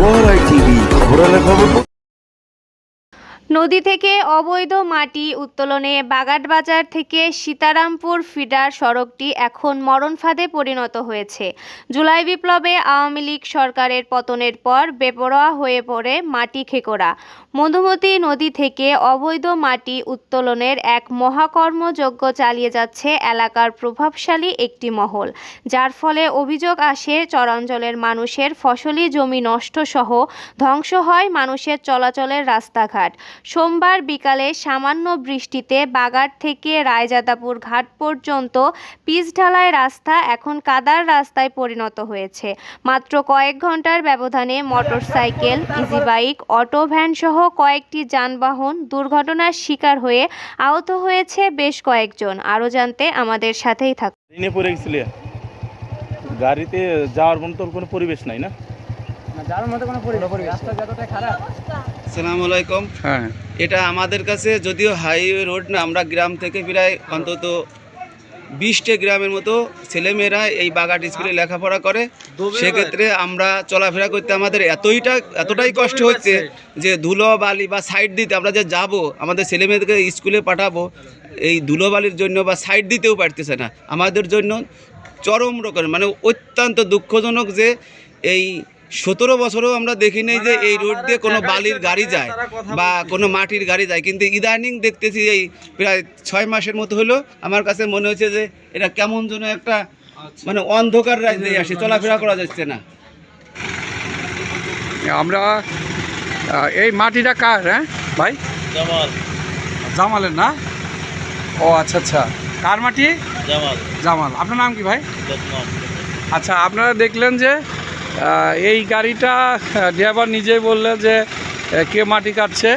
Gorai TV খবরালে খবর নদী থেকে অবৈধ মাটি উত্তোলনে বাগাটবাজার থেকে সীতারামপুর ফিডার সড়কটি এখন মরণ ফাঁদে পরিণত হয়েছে। জুলাই বিপ্লবে আওয়ামী লীগ সরকারের পতনের পর বেপরোয়া হয়ে পড়ে মাটি খেকোড়া। মধুমতি নদী থেকে অবৈধ মাটি উত্তোলনের এক মহাকর্মযজ্ঞ চালিয়ে যাচ্ছে এলাকার প্রভাবশালী একটি মহল। যার ফলে অভিযোগ আসে, চরাঞ্চলের মানুষের ফসলি জমি নষ্ট সহ ধ্বংস হয় মানুষের চলাচলের রাস্তাঘাট। সোমবার বিকালে সামান্য বৃষ্টিতে বাগার থেকে রায়জাদাপুর ঘাট পর্যন্ত পিচ ঢালাই রাস্তা এখন কাদার রাস্তায় পরিণত হয়েছে। মাত্র কয়েক ঘণ্টার ব্যবধানে motorcycle easy bike auto van সহ কয়েকটি যানবাহন দুর্ঘটনার শিকার হয়ে আহত হয়েছে বেশ কয়েকজন। আরও জানতে আমাদের সাথেই থাকুন। গাড়িতে যাওয়ার মতো কোনো পরিবেশ নাই না? সালাম আলাইকুম হ্যাঁ। এটা আমাদের কাছে যদিও হাইওয়ে রোড না আমরা গ্রাম থেকে প্রায় অন্তত বিশটে গ্রামের মতো ছেলেমেয়েরা এই বাগাট স্কুলে লেখাপড়া করে। সেক্ষেত্রে আমরা চলাফেরা করতে আমাদের এতইটা এতটাই কষ্ট হচ্ছে যে ধুলো বালি বা সাইড দিতে আমরা যে যাব আমাদের ছেলেমেয়েদেরকে স্কুলে পাঠাবো এই ধুলো বালির জন্য বা সাইড দিতেও পারতেছে না। আমাদের জন্য চরম রকম মানে অত্যন্ত দুঃখজনক যে এই সতেরো বছরও আমরা দেখি নাই যে এই রোড দিয়ে কোনো বালির গাড়ি যায় বা কোনো মাটির গাড়ি যায়। কিন্তু ইদানিং দেখতেছি এই প্রায় ছয় মাসের মতো হলো আমার কাছে মনে হচ্ছে যে এটা কেমন যেন একটা মানে অন্ধকার রাজ্যে আসে চলাফেরা করা যাচ্ছে না। আমরা এই মাটিটা কার হ্যাঁ? ভাই? জামালের না? ও আচ্ছা আচ্ছা। কার মাটি? জামাল। আপনার নাম কি ভাই? আচ্ছা আপনারা দেখলেন যে এই গাড়িটা ড্রাইভার নিজেই বললেন যে কে মাটি কাটছে?